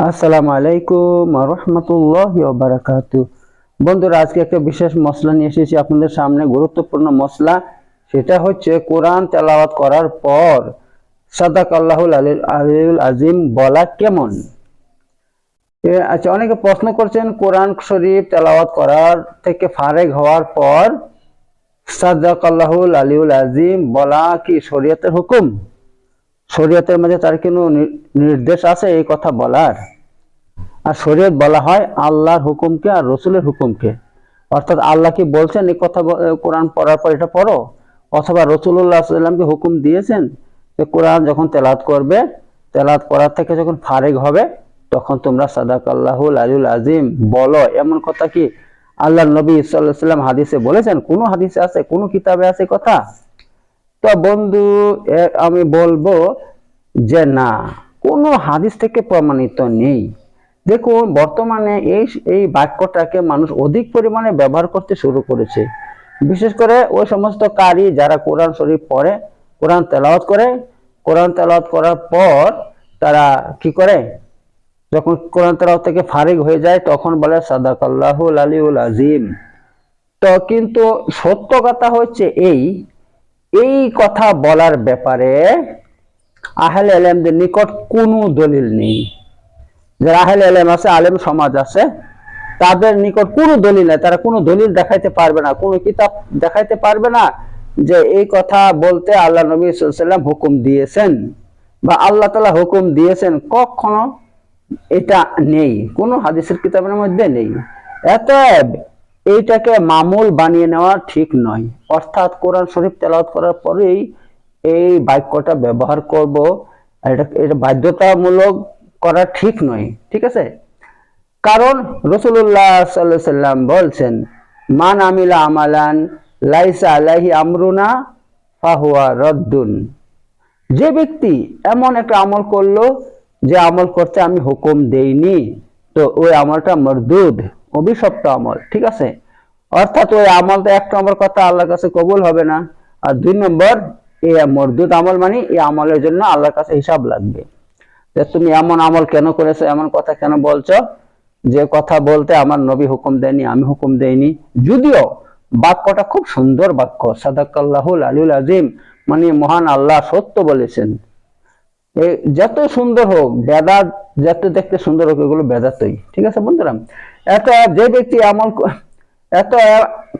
আসসালামু আলাইকুম রহমতুল্লাহ বারাকাতু বন্ধুরা, আজকে একটা বিশেষ মশলা নিয়ে এসেছি। আপনাদের সামনে গুরুত্বপূর্ণ মশলা সেটা হচ্ছে কোরআন তেলাওয়াত করার পর সাদাক আল্লাহুল আলী- আলিউল আজিম বলা কেমন? আচ্ছা অনেকে প্রশ্ন করছেন, কোরআন শরীফ তেলাওয়াত করার থেকে ফারেক হওয়ার পর সাদাক আল্লাহুল আলিউল আজিম বলা কি শরীয়তের হুকুম? শরীয়তের মধ্যে তার কোনো নির্দেশ আছে এই কথা বলার? আর শরীয়ত বলা হয় আল্লাহর হুকুমকে আর রসুলের হুকুমকে। অর্থাৎ আল্লাহ কি বলছেন এই কথা কোরআন পড়ার পর এটা পড়ো? অথবা রসুল্লাহ সাল্লামকে হুকুম দিয়েছেন যে কোরআন যখন তেলাত করবে তেলাত করার থেকে যখন ফারেক হবে, তখন তোমরা সাদাক আল্লাহুল আলিউল আজিম বলো। এমন কথা কি আল্লাহ নবী সাল্লাহ সাল্লাম হাদিসে বলেছেন? কোনো হাদিসে আছে? কোনো কিতাবে আছে কথা? তো বন্ধু আমি বলব যে না, কোনো হাদিস থেকে প্রমাণিত নেই। দেখুন, বর্তমানে এই এই বাক্যটাকে মানুষ অধিক পরিমাণে ব্যবহার করতে শুরু করেছে। বিশেষ করে ওই সমস্ত কারি যারা কোরআন শরীফ পড়ে, কোরআন তেলাওয়াত করে, কোরআন তেলাওয়াত করার পর তারা কি করে? যখন কোরআন তেলাওয়াত থেকে ফারিগ হয়ে যায়, তখন বলে, সাদাকাল্লাহুল আলিউল আজিম। তো কিন্তু সত্য কথা হচ্ছে এই এই কথা বলার ব্যাপারে আহলে আলেমদের নিকট কোনো দলিল নেই। যারা আহলে আলেম আছে, আলেম সমাজ আছে, তাদের নিকট কোনো দলিল নেই। তারা কোনো দলিল দেখাইতে পারবে না, কোনো কিতাব দেখাইতে পারবে না যে এই কথা বলতে আল্লাহ নবী সাল্লাম হুকুম দিয়েছেন বা আল্লাহ তালা হুকুম দিয়েছেন, কখনো এটা নেই। কোনো হাদিসের কিতাবের মধ্যে নেই। অতএব এইটাকে মামুল বানিয়ে নেওয়া ঠিক নয়। অর্থাৎ কোরআন শরীফ তেলাওয়াত করার পরেই এই বাক্যটা ব্যবহার করব। এটা এটা বাধ্যতামূলক করা ঠিক নয়, ঠিক আছে? কারণ রসুল্লাহ সাল্লাহ সাল্লাম বলছেন, মান আমিলা আমালান লাইসা আলাহি আমরুনা ফাহুয়া রদ্দুন। যে ব্যক্তি এমন একটা আমল করল, যে আমল করতে আমি হুকুম দেইনি, তো ওই আমলটা মরদুদ। অভিশপ্ত আমল, ঠিক আছে? অর্থাৎ ওই আমলটা এক নম্বর কথা আল্লাহর কাছে কবুল হবে না। আর দুই নম্বর, এই মরদুদ আমল মানে এই আমলের জন্য আল্লাহর কাছে হিসাব লাগবে। যে তুমি এমন আমল কেন করেছ, এমন কথা কেন বলছো? যে কথা বলতে আমার নবী হুকুম দেয়নি, আমি হুকুম দেয়নি যদিও বাক্যটা খুব সুন্দর বাক্য, সাদাকাল্লাহুল আলিউল আজিম মানে মহান আল্লাহ সত্য বলেছেন। যত সুন্দর হোক, বেদাত যত দেখতে সুন্দর হোক, এগুলো বেদাতই। ঠিক আছে, বন্ধুরা? এত যে ব্যক্তি আমল এত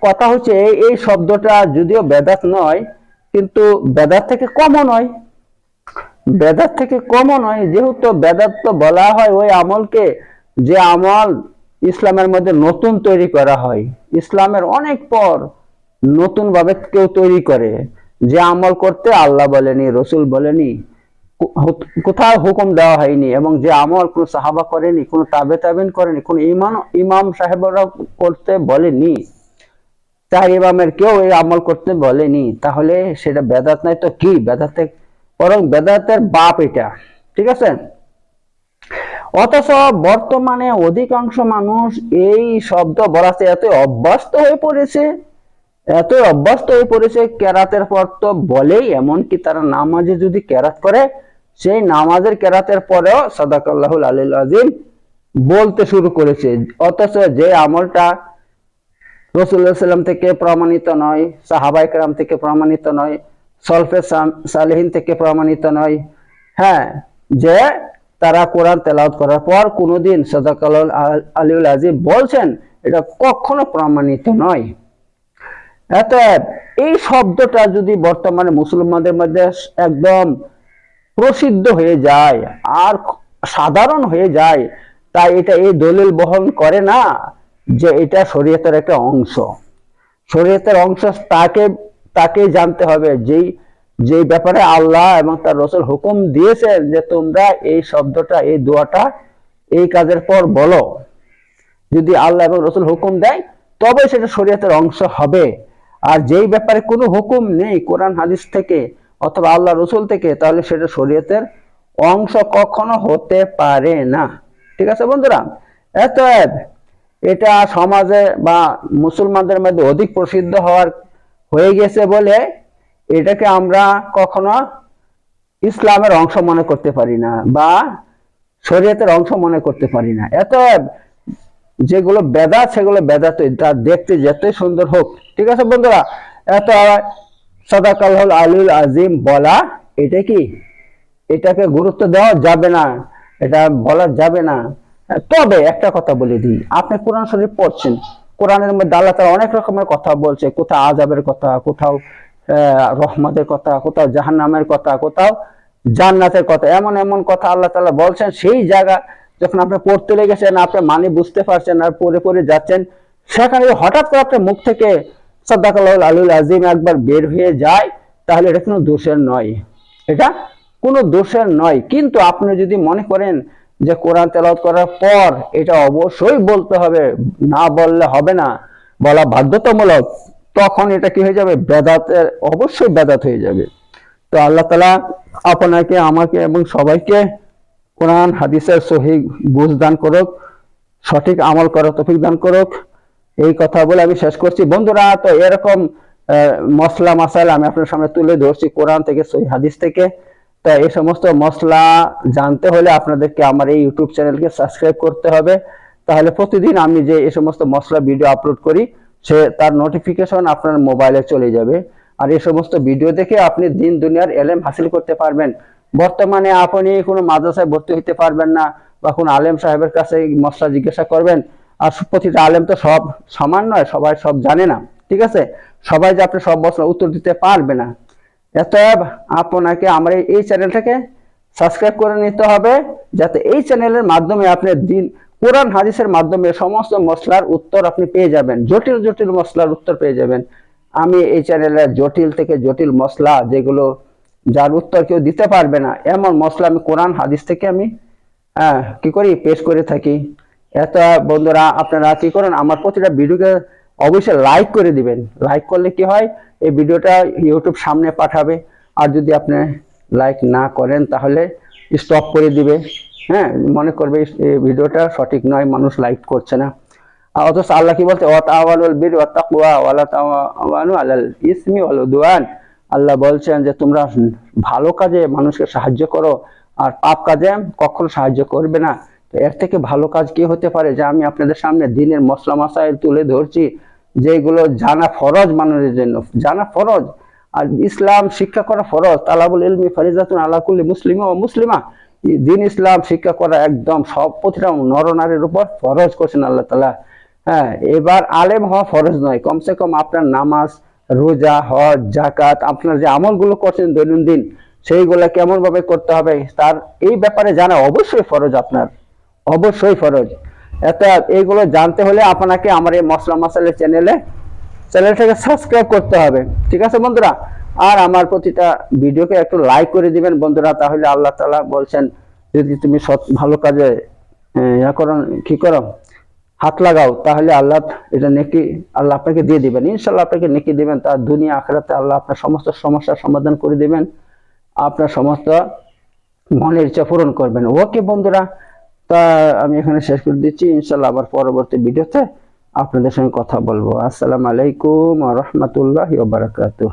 কথা হচ্ছে, এই- শব্দটা যদিও বেদাত নয়, কিন্তু বেদাত থেকে কমও নয়। বেদাত থেকে কমও নয়, যেহেতু বেদাত তো বলা হয় ওই আমলকে, যে আমল ইসলামের মধ্যে নতুন তৈরি করা হয়। ইসলামের অনেক পর নতুন ভাবে কেউ তৈরি করে। যে আমল করতে আল্লাহ বলেনি, রসুল বলেনি কোথাও হুকুম দেওয়া হয়নি এবং যে আমল কোনো সাহাবা করেনি, কোনো তাবে তাবিন করেনি, কোনো ইমান, ইমাম সাহেবরা করতে বলেনি চার ইমামের কেউ এই আমল করতে বলেনি, তাহলে সেটা বেদাত নাই তো কি? বেদাতে বরং বেদাতের বাপ এটা, ঠিক আছে? অথচ বর্তমানে অধিকাংশ মানুষ এই শব্দ বলাতে এত অভ্যস্ত হয়ে পড়েছে এত অভ্যস্ত হয়ে পড়েছে, কেরাতের পর তো বলেই এমনকি তারা নামাজে যদি কেরাত করে সেই নামাজের কেরাতের পরেও সাদাকাল্লাহুল আলিল আজিম বলতে শুরু করেছে। অথচ যে আমলটা রসুল্লাহ সাল্লাম থেকে প্রমাণিত নয় সাহাবাই কেরাম থেকে প্রমাণিত নয়, সলফে সালেহিন থেকে প্রমাণিত নয় হ্যাঁ যে তারা কোরআন তেলাওয়াত করার পর কোনোদিন সদাকাল আলিউল আজিম বলছেন, এটা কখনো প্রমাণিত নয়। অতএব এই শব্দটা যদি বর্তমানে মুসলমানদের মধ্যে একদম প্রসিদ্ধ হয়ে যায়, আর সাধারণ হয়ে যায়, তাই এটা এই দলিল বহন করে না যে এটা শরীয়তের একটা অংশ। শরীয়তের অংশ তাকে তাকে জানতে হবে যেই যেই ব্যাপারে আল্লাহ এবং তার রসুল হুকুম দিয়েছেন যে তোমরা এই শব্দটা, এই দোয়াটা এই কাজের পর বলো। যদি আল্লাহ এবং রসুল হুকুম দেয়, তবে সেটা শরীয়তের অংশ হবে। আর যেই ব্যাপারে কোনো হুকুম নেই, কোরআন হাদিস থেকে অথবা আল্লাহ রসুল থেকে, তাহলে সেটা শরীয়তের অংশ কখনো হতে পারে না। ঠিক আছে বন্ধুরা? এতএব এটা সমাজে বা মুসলমানদের মধ্যে অধিক প্রসিদ্ধ হওয়ার হয়ে গেছে বলে এটাকে আমরা কখনো ইসলামের অংশ মনে করতে পারি না বা শরীয়তের অংশ মনে করতে পারি না। এত যেগুলো বেদাত, সেগুলো বেদাতই তা দেখতে যতই সুন্দর হোক। ঠিক আছে বন্ধুরা? এত সদাকাল হল আলুল আজিম বলা, এটা কি? এটাকে গুরুত্ব দেওয়া যাবে না, এটা বলা যাবে না। তবে একটা কথা বলে দিই, আপনি কোরআন শরীফ পড়ছেন, কোরআনের মধ্যে আল্লাহ তাআলা অনেক রকমের কথা বলছে, কোথাও আজাবের কথা, কোথাও রহমতের কথা, কোথাও জাহান্নামের কথা, কোথাও জান্নাতের কথা, এমন এমন কথা আল্লাহ তাআলা বলছেন, সেই জায়গা যখন আপনি পড়তে লেগেছেন, আপনি মানে বুঝতে পারছেন আর পড়ে পড়ে যাচ্ছেন, সেখানে হঠাৎ করে আপনার মুখ থেকে সদাকাল আলুল আজিম, একবার বের হয়ে যায়, তাহলে এটা কোনো দোষের নয়। এটা কোনো দোষের নয়। কিন্তু আপনি যদি মনে করেন যে কোরআন করার পর এটা অবশ্যই বলতে হবে, না বললে হবে না, বলা বাধ্যতামূলক, তখন এটা কি হয়ে যাবে? বেদাতের, অবশ্যই বেদাত হয়ে যাবে। তো আল্লাহ তালা আপনাকে, আমাকে এবং সবাইকে কোরআন, হাদিসের সহি বুঝ দান করুক, সঠিক আমল করার তফিক দান করুক। এই কথা বলে আমি শেষ করছি। বন্ধুরা, তো এরকম মশলা মাসাল আমি আপনার সামনে তুলে ধরছি কোরআন থেকে, সহি হাদিস থেকে। তো এই সমস্ত মশলা জানতে হলে আপনাদেরকে আমার এই ইউটিউব চ্যানেলকে সাবস্ক্রাইব করতে হবে। তাহলে প্রতিদিন আমি যে এই সমস্ত মশলা ভিডিও আপলোড করি, সে তার নোটিফিকেশন আপনার মোবাইলে চলে যাবে। আর এই সমস্ত ভিডিও দেখে আপনি দিন দুনিয়ার এলেম হাসিল করতে পারবেন। বর্তমানে আপনি কোনো মাদ্রাসায় ভর্তি হতে পারবেন না বা কোনো আলেম সাহেবের কাছে মশলা জিজ্ঞাসা করবেন আর প্রতিটা আলেম তো সব সমান নয়, সবাই সব জানে না, ঠিক আছে? সবাই যে আপনি সব মশলা উত্তর দিতে পারবে না। অতএব আপনাকে আমার এই- চ্যানেলটাকে সাবস্ক্রাইব করে নিতে হবে, যাতে এই চ্যানেলের মাধ্যমে আপনি দিন কোরআন, হাদিসের মাধ্যমে সমস্ত মশলার উত্তর আপনি পেয়ে যাবেন, জটিল জটিল মশলার উত্তর পেয়ে যাবেন। আমি এই চ্যানেলের জটিল থেকে জটিল মশলা যেগুলো, যার উত্তর কেউ দিতে পারবে না, এমন মশলা আমি কোরআন, হাদিস থেকে আমি কি করি পেশ করে থাকি। এত বন্ধুরা, আপনারা কি করেন? আমার প্রতিটা ভিডিওকে অবশ্যই লাইক করে দিবেন। লাইক করলে কি হয়? এই ভিডিওটা ইউটিউব সামনে পাঠাবে। আর যদি আপনি লাইক না করেন, তাহলে স্টপ করে দিবে। হ্যাঁ মনে করবে এই ভিডিওটা সঠিক নয়, মানুষ লাইক করছে না। অথচ আল্লাহ কি বলছে? বির আল্লাহ বলছেন যে, তোমরা ভালো কাজে মানুষকে সাহায্য করো। আর পাপ কাজে কখনো সাহায্য করবে না। তো এর থেকে ভালো কাজ কি হতে পারে? যে আমি আপনাদের সামনে দিনের মশলা মাসাইল তুলে ধরছি, যেগুলো জানা ফরজ মানুষের জন্য। জানা ফরজ। আর ইসলাম শিক্ষা করা ফরজ। তালাবুল ইলমি ফারিজাতুন আলা কুল্লি মুসলিমা ও মুসলিমা। দিন ইসলাম শিক্ষা করা একদম সব প্রতিটা নরনারীর উপর ফরজ করছেন আল্লাহ তালা হ্যাঁ এবার আলেম হওয়া ফরজ নয়। কমসে কম আপনার নামাজ, রোজা, হজ জাকাত আপনার যে আমলগুলো করছেন দৈনন্দিন, সেইগুলো কেমন ভাবে করতে হবে, তার এই ব্যাপারে জানা অবশ্যই ফরজ আপনার। অবশ্যই ফরজ। এত এইগুলো জানতে হলে আপনাকে আমার এই মশলা মশালের চ্যানেলে, চ্যানেলটাকে সাবস্ক্রাইব করতে হবে। ঠিক আছে বন্ধুরা? আর আমার প্রতিটা ভিডিওকে একটু লাইক করে দিবেন বন্ধুরা, তাহলে আল্লাহ তাআলা বলছেন, যদি তুমি সৎ, ভালো কাজে ইয়া করো, কি করো, হাত লাগাও, তাহলে আল্লাহ এটা নেকি, আল্লাহ আপনাকে দিয়ে দিবেন। ইনশাল্লাহ আপনাকে নেকি দিবেন। তার দুনিয়া, আখেরাতে আল্লাহ আপনার সমস্ত সমস্যার সমাধান করে দিবেন। আপনার সমস্ত মনের ইচ্ছা পূরণ করবেন। ওকে বন্ধুরা তা আমি এখানে শেষ করে দিচ্ছি। ইনশাল্লাহ আবার পরবর্তী ভিডিওতে আপনাদের সঙ্গে কথা বলব। আসসালামু আলাইকুম রহমতুল্লাহ বারাকাতুহ।